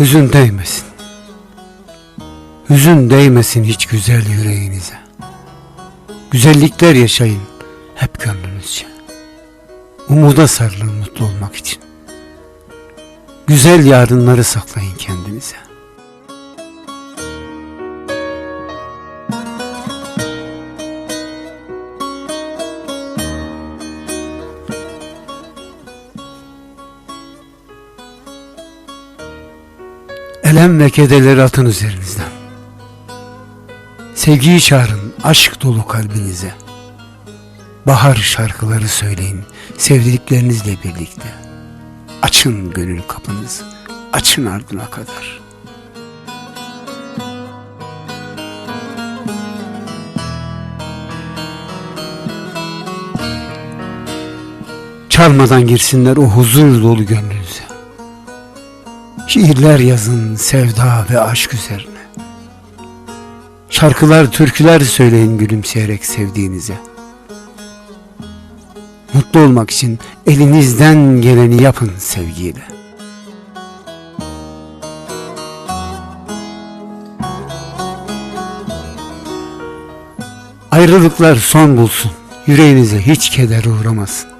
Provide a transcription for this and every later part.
Hüzün değmesin. Hüzün değmesin hiç güzel yüreğinize. Güzellikler yaşayın hep gönlünüzce. Umuda sarılın mutlu olmak için. Güzel yarınları saklayın Elem ve kederleri atın üzerinizden. Sevgiyi çağırın aşk dolu kalbinize. Bahar şarkıları söyleyin sevdiklerinizle birlikte. Açın gönül kapınızı, açın ardına kadar. Çalmadan girsinler o huzur dolu gönlünüze. Şiirler yazın sevda ve aşk üzerine. Şarkılar, türküler söyleyin gülümseyerek sevdiğinize. Mutlu olmak için elinizden geleni yapın sevgiyle. Ayrılıklar son bulsun, yüreğinize hiç keder uğramasın.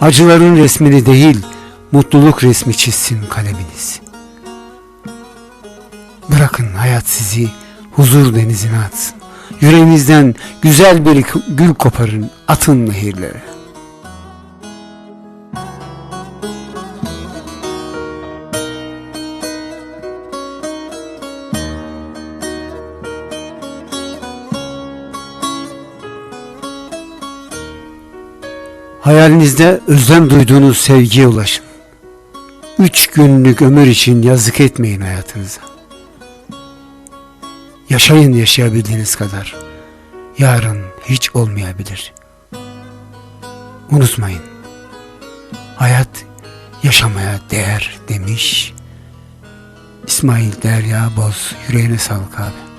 Acıların resmini değil, mutluluk resmi çizsin kaleminiz. Bırakın hayat sizi huzur denizine atsın. Yüreğinizden güzel bir gül koparın, atın nehirlere. Hayalinizde özlem duyduğunuz sevgiye ulaşın. Üç günlük ömür için yazık etmeyin hayatınıza. Yaşayın yaşayabildiğiniz kadar. Yarın hiç olmayabilir. Unutmayın. Hayat yaşamaya değer demiş. İsmail Derya Boz yüreğine sağlık abi.